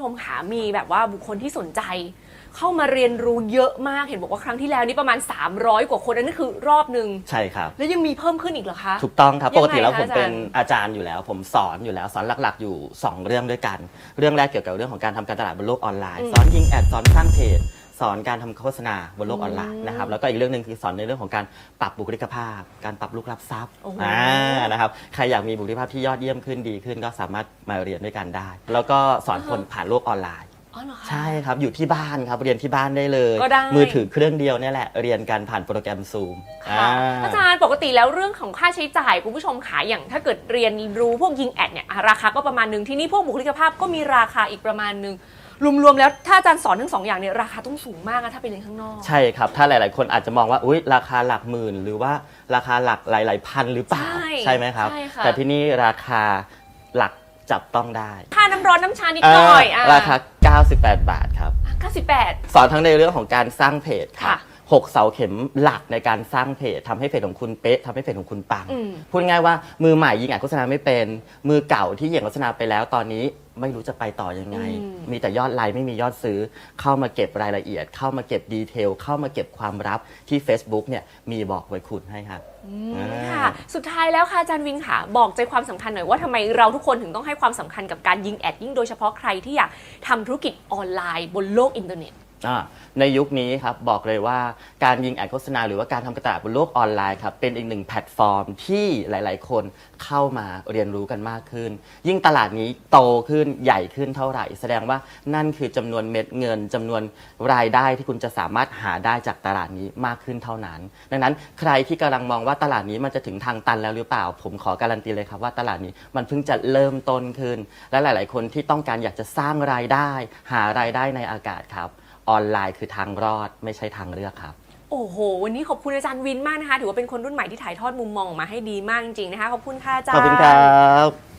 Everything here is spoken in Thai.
ชมขามีแบบว่าบุคคลที่สนใจ เข้ามาเรียนรู้เยอะมากเห็นบอกว่าครั้งที่แล้วนี่ประมาณ 300 กว่าคนอันนั้นคือรอบหนึ่งใช่ครับ แล้วยังมีเพิ่มขึ้นอีกเหรอคะ ถูกต้องครับยังไงปกติแล้วคะผมเป็นอาจารย์อาจารย์อยู่แล้ว ผมสอนอยู่แล้วสอนหลักๆ อยู่ 2 เรื่องด้วยกัน เรื่องแรกเกี่ยวกับเรื่องของการทำการตลาดบนโลกออนไลน์ สอนยิงแอดสอนสร้างเพจ สอนการทำโฆษณาบนโลกออนไลน์นะครับแล้วก็อีกเรื่องหนึ่งคือสอนในเรื่องของการปรับบุคลิกภาพ การปรับลูกรับทรัพย์โอ้โห อ่านะครับใครอยากมีบุคลิกภาพที่ยอดเยี่ยมขึ้นดีขึ้นก็สามารถมาเรียนด้วยกันได้ แล้วก็สอนคนผ่านโลกออนไลน์อ๋อ เหรอคะ ใช่ครับ อยู่ที่บ้านครับ เรียนที่บ้านได้เลย ก็ได้ มือถือเครื่องเดียวเนี่ยแหละ เรียนกันผ่านโปรแกรมซูม ค่ะอาจารย์ปกติแล้วเรื่องของค่าใช้จ่ายคุณผู้ชมขายอย่างถ้าเกิดเรียนรู้พวกยิงแอดเนี่ยอะราคาก็ประมาณหนึ่งที่นี่พวกบุคลิกภาพก็มีราคาอีกประมาณหนึ่งรวมๆแล้วถ้าอาจารย์สอนทั้งสองอย่างเนี่ยราคาต้องสูงมากนะถ้าไปเรียนข้างนอก ใช่ครับ ถ้าหลาย ๆ คนอาจจะมองว่าอุ๊ยราคาหลักหมื่น หรือว่าราคาหลักหลาย ๆ พันหรือเปล่าใช่ไหมครับ ใช่ค่ะ แต่ที่นี่ราคาหลัก จับต้องได้ค่าน้ำร้อนน้ำชานิดหน่อยอะราคา 98 บาทครับ 98 สอนทั้งในเรื่องของการสร้างเพจครับค่ะ หกเสาเข็มหลักในการสร้างเพจทำให้เพจของคุณเป๊ะทำให้เพจของคุณปัง อืม พูดง่ายว่ามือใหม่ยิงอ่านโฆษณาไม่เป็น มือเก่าที่ยิงโฆษณาไปแล้วตอนนี้ไม่รู้จะไปต่อยังไงอืมมีแต่ยอดไลค์ไม่มียอดซื้อ เข้ามาเก็บรายละเอียด เข้ามาเก็บดีเทล เข้ามาเก็บความลับที่ Facebook เนี่ยมีบอกไว้คุณให้ครับอ่าค่ะ สุดท้ายแล้วค่ะอาจารย์วินค่ะ บอกใจความสำคัญหน่อยว่าทำไมเราทุกคนถึงต้องให้ความสำคัญกับการยิงแอดยิ่งโดยเฉพาะใครที่อยากทำธุรกิจออนไลน์บนโลกอินเทอร์เน็ต อ่าในยุคนี้ครับบอกเลยว่าการยิงแอดโฆษณาหรือว่าการทำการตลาดบนโลกออนไลน์ครับเป็นอีกหนึ่งแพลตฟอร์มที่หลาย ๆ คนเข้ามาเรียนรู้กันมากขึ้น ยิ่งตลาดนี้โตขึ้นใหญ่ขึ้นเท่าไหร่ แสดงว่านั่นคือจำนวนเม็ดเงินจำนวนรายได้ที่คุณจะสามารถหาได้จากตลาดนี้มากขึ้นเท่านั้น ดังนั้นใครที่กำลังมองว่าตลาดนี้มันจะถึงทางตันแล้วหรือเปล่า ผมขอการันตีเลยครับว่าตลาดนี้มันเพิ่งจะเริ่มต้นขึ้น และหลาย ๆ คนที่ต้องการอยากจะสร้างรายได้ หารายได้ในอากาศครับ ออนไลน์คือทางรอดไม่ใช่ทางเลือกครับ โอ้โห วันนี้ขอบคุณอาจารย์วินมากนะคะ ถือว่าเป็นคนรุ่นใหม่ที่ถ่ายทอดมุมมองออกมาให้ดีมากจริงๆนะคะ ขอบคุณค่ะอาจารย์ ขอบคุณครับ